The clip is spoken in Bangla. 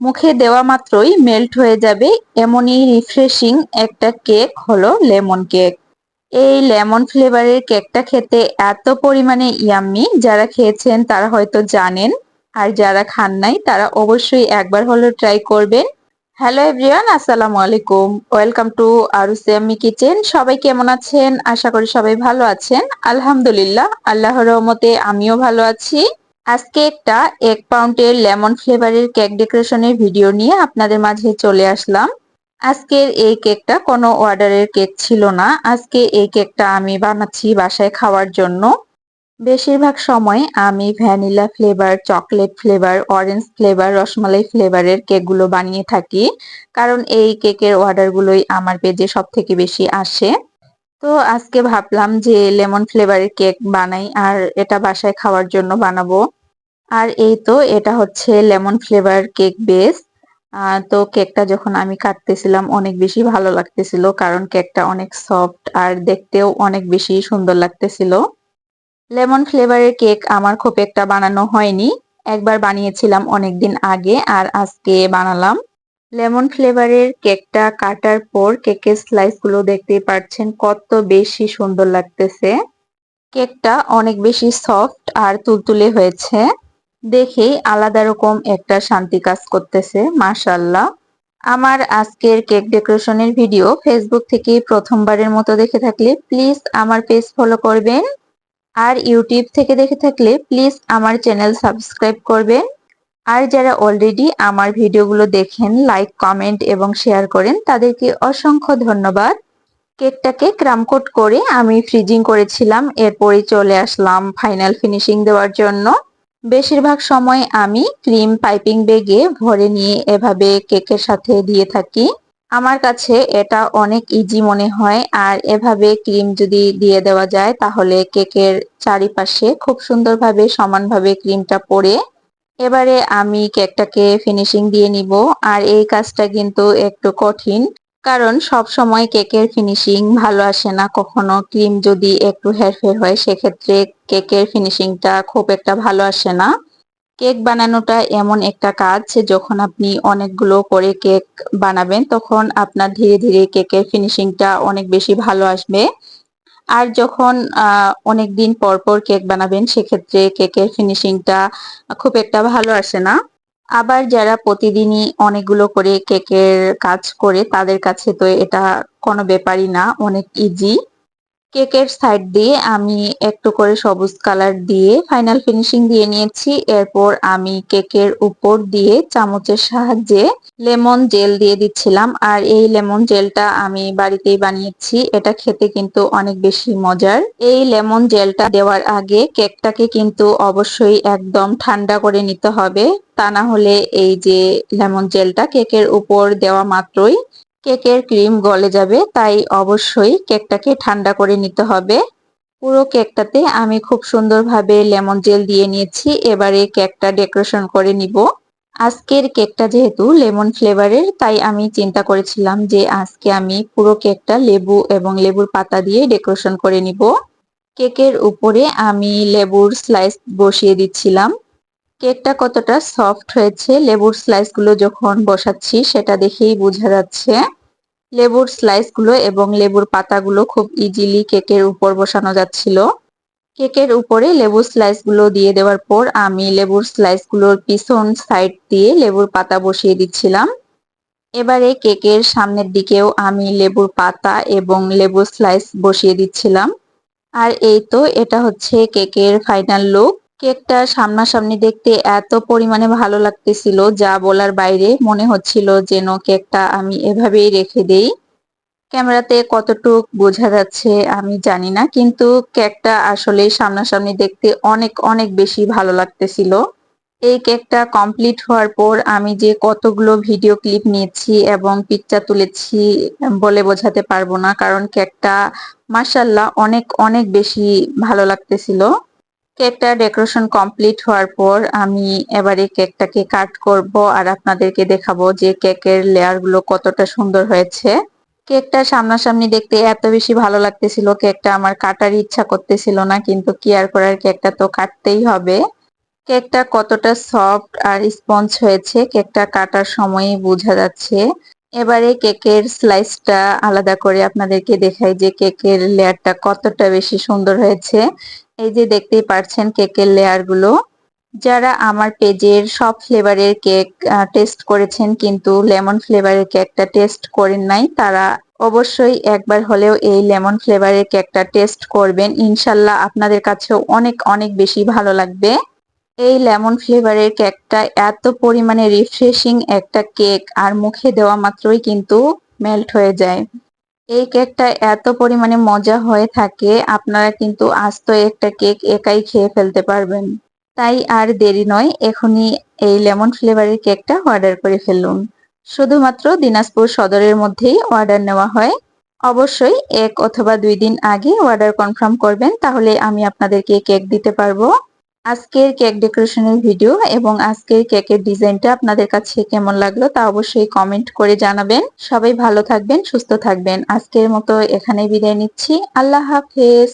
মুখে দেওয়া মাত্রই মেল্ট হয়ে যাবে। এমনই রিফ্রেশিং একটা কেক হলো লেমন কেক এই লেমন ফ্লেভারের কেকটা খেতে এত পরিমাণে ইয়াম্মি যারা খেয়েছেন তারা হয়তো জানেন, আর যারা খান নাই তারা অবশ্যই একবার হলেও ট্রাই করবেন। হ্যালো এভরিওয়ান আসসালামু আলাইকুম। ওয়েলকাম টু আরুসিয়ামি কিচেন সবাই কেমন আছেন? আশা করি সবাই ভালো আছেন। আলহামদুলিল্লাহ, আল্লাহর রহমতে আমিও ভালো আছি। আজকে একটা এক পাউন্ডের লেমন ফ্লেভারের কেক ডেকোরেশনের ভিডিও নিয়ে আপনাদের মাঝে চলে আসলাম। আজকের এই কেকটা কোনো অর্ডারের কেক ছিল না। আজকে এই কেকটা আমি বানাচ্ছি বাসায় খাওয়ার জন্য। বেশিরভাগ সময় আমি vanilla flavour, chocolate flavour, orange flavour, rasmalai ফ্লেভারের কেকগুলো বানিয়ে থাকি। কারণ এই কেকের অর্ডারগুলোই আমার পেজে সব থেকে বেশি আসে। তো আজকে ভাবলাম যে লেমন ফ্লেভারের কেক বানাই আর এটা বাসায় খাওয়ার জন্য বানাবো। আর এই তো এটা হচ্ছে লেমন ফ্লেভার কেক বেস। তো কেকটা যখন আমি কাটতেছিলাম অনেক বেশি ভালো লাগতেছিল কারণ কেকটা অনেক সফট আর দেখতেও অনেক বেশি সুন্দর লাগতেছিল। লেমন ফ্লেভারের কেক আমার খুব একটা বানানো হয়নি। একবার বানিয়েছিলাম অনেকদিন আগে আর আজকে বানালাম। লেমন ফ্লেভারের কেকটা কাটার পর কেকের স্লাইসগুলো দেখতেই পাচ্ছেন কত বেশি সুন্দর লাগতেছে। কেকটা অনেক বেশি সফট আর তুলতুলে হয়েছে। দেখেই আলাদা রকম একটা শান্তি কাজ করতেছে মাশাল্লাহ আমার আজকের কেক ডেকোরেশনের ভিডিও ফেসবুক থেকে প্রথমবারের মতো দেখে থাকলে প্লিজ আমার পেজ ফলো করবেন। আর ইউটিউব থেকে দেখে থাকলে প্লিজ আমার চ্যানেল সাবস্ক্রাইব করবেন। আর যারা অলরেডি আমার ভিডিওগুলো দেখেন লাইক কমেন্ট এবং শেয়ার করেন, তাদেরকে অসংখ্য ধন্যবাদ। কেকটাকে ক্রামকোট করে আমি ফ্রিজিং করেছিলাম এরপরে চলে আসলাম ফাইনাল ফিনিশিং দেওয়ার জন্য। বেশিরভাগ সময় আমি ক্রিম পাইপিং বেগে ভরে নিয়ে এভাবে কেকের সাথে দিয়ে থাকি। আমার কাছে এটা অনেক ইজি মনে হয়, আর এভাবে ক্রিম যদি দিয়ে দেওয়া যায় তাহলে কেকের চারিপাশে খুব সুন্দরভাবে সমানভাবে ক্রিমটা পড়ে। এবারে আমি কেকটাকে ফিনিশিং দিয়ে নিব, আর এই কাজটা কিন্তু একটু কঠিন। কারণ সব সময় কেকের ফিনিশিং ভালো আসে না। কখনো ক্রিম যদি একটু হেরফের হয়, সেক্ষেত্রে কেকের ফিনিশিংটা খুব একটা ভালো আসে না। কেক বানানোটা এমন একটা কাজ যখন আপনি অনেকগুলো করে কেক বানাবেন, তখন আপনার ধীরে ধীরে কেকের ফিনিশিংটা অনেক বেশি ভালো আসবে। আর যখন অনেক দিন পর পর কেক বানাবেন, সেক্ষেত্রে কেকের ফিনিশিংটা খুব একটা ভালো আসে না। আবার যারা প্রতিদিনই অনেকগুলো করে কেকের কাজ করে, তাদের কাছে তো এটা কোনো ব্যাপারই না, অনেক ইজি কেকের সাইড দিয়ে আমি একটু করে সবুজ কালার দিয়ে ফাইনাল ফিনিশিং দিয়ে নিয়েছি। এরপর আমি কেকের উপর দিয়ে চামচের সাহায্যে লেমন জেল দিয়ে দিচ্ছিলাম। আর এই লেমন জেলটা আমি বাড়িতেই বানিয়েছি। এটা খেতে কিন্তু অনেক বেশি মজার। এই লেমন জেলটা দেওয়ার আগে কেকটাকে কিন্তু অবশ্যই একদম ঠান্ডা করে নিতে হবে। তা না হলে এই যে লেমন জেলটা কেকের উপর দেওয়া মাত্রই কেকের ক্রিম গলে যাবে, তাই অবশ্যই কেকটাকে ঠান্ডা করে নিতে হবে। পুরো কেকটাতে আমি খুব সুন্দরভাবে লেমন জেল দিয়ে নিয়েছি, এবারে কেকটা ডেকোরেশন করে নিব। আজকের কেকটা যেহেতু লেমন ফ্লেভারের, তাই আমি চিন্তা করেছিলাম যে আজকে আমি পুরো কেকটা লেবু এবং লেবুর পাতা দিয়ে ডেকোরেশন করে নিব। কেকের উপরে আমি লেবুর স্লাইস বসিয়ে দিচ্ছিলাম। কেকটা কতটা সফট হয়েছে, লেবুর স্লাইসগুলো যখন বসাচ্ছি, সেটা দেখেই বোঝা যাচ্ছে। লেবুর স্লাইসগুলো এবং লেবুর পাতাগুলো খুব ইজিলি কেকের উপর বসানো যাচ্ছিল। কেকের উপরে লেবুর স্লাইসগুলো দিয়ে দেওয়ার পর আমি লেবুর স্লাইসগুলোর পিছন সাইড দিয়ে লেবুর পাতা বসিয়ে দিচ্ছিলাম। এবারে কেকের সামনের দিকেও আমি লেবুর পাতা এবং লেবুর স্লাইস বসিয়ে দিচ্ছিলাম। আর এই তো, এটা হচ্ছে কেকের ফাইনাল লুক কেকটা সামনাসামনি দেখতে এত পরিমাণে ভালো লাগতেছিল, যা বলার বাইরে মনে হচ্ছিল যেন কেকটা আমি এভাবেই রেখে দেই। ক্যামেরাতে কতটুক বোঝা যাচ্ছে আমি জানি না, কিন্তু কেকটা আসলে সামনাসামনি দেখতে অনেক অনেক বেশি ভালো লাগতেছিল। এই কেকটা কমপ্লিট হওয়ার পর আমি যে কতগুলো ভিডিও ক্লিপ নিয়েছি এবং পিকচার তুলেছি বলে বোঝাতে পারব না, কারণ কেকটা মাসাল্লাহ অনেক অনেক বেশি ভালো লাগতেছিল। কেকটা ডেকোরেশন কমপ্লিট হওয়ার পর আমি এবারে কেকটাকে কাট করব আর আপনাদেরকে দেখাবো যে কেকের লেয়ারগুলো কতটা সুন্দর হয়েছে। কেকটা সামনাসামনি দেখতে এত বেশি ভালো লাগতেছিল, কেকটা আমার কাটার ইচ্ছা করতেছিল না, কিন্তু কি আর করার, কেকটা তো কাটতেই হবে। কেকটা কতটা সফট আর স্পঞ্জ হয়েছে, কেকটা কাটার সময়ই বোঝা যাচ্ছে। এবারে কেকের স্লাইসটা আলাদা করে আপনাদেরকে দেখাই যে কেকের লেয়ারটা কতটা বেশি সুন্দর হয়েছে। এই যে দেখতেই পারছেন কেকের লেয়ারগুলো। যারা আমার পেজের সব ফ্লেভারের কেক টেস্ট করেছেন কিন্তু লেমন ফ্লেভারের কেকটা টেস্ট করেন নাই, তারা অবশ্যই একবার হলেও এই লেমন ফ্লেভারের কেকটা টেস্ট করবেন। ইনশাল্লাহ আপনাদের কাছেও অনেক অনেক বেশি ভালো লাগবে। এই লেমন ফ্লেভারের কেকটা এত পরিমাণে রিফ্রেশিং একটা কেক, আর মুখে দেওয়া মাত্রই কিন্তু মেল্ট হয়ে যায়। এই কেকটা এত পরিমাণে মজা হয়ে থাকে, আপনারা কিন্তু আস্ত একটা কেক একাই খেয়ে ফেলতে পারবেন। তাই আর দেরি নয়, এখনই এই লেমন ফ্লেভারের কেকটা অর্ডার করে ফেলুন। শুধুমাত্র দিনাজপুর সদরের মধ্যেই অর্ডার নেওয়া হয়। অবশ্যই এক অথবা দুই দিন আগে অর্ডার কনফার্ম করবেন, তাহলে আমি আপনাদেরকে কেক দিতে পারব। আজকের কেক ডেকোরেশনের ভিডিও এবং আজকের কেকের ডিজাইনটা আপনাদের কাছে কেমন লাগল তা অবশ্যই কমেন্ট করে জানাবেন। সবাই ভালো থাকবেন, সুস্থ থাকবেন। আজকের মতো এখানে বিদায় নিচ্ছি। আল্লাহ হাফেজ।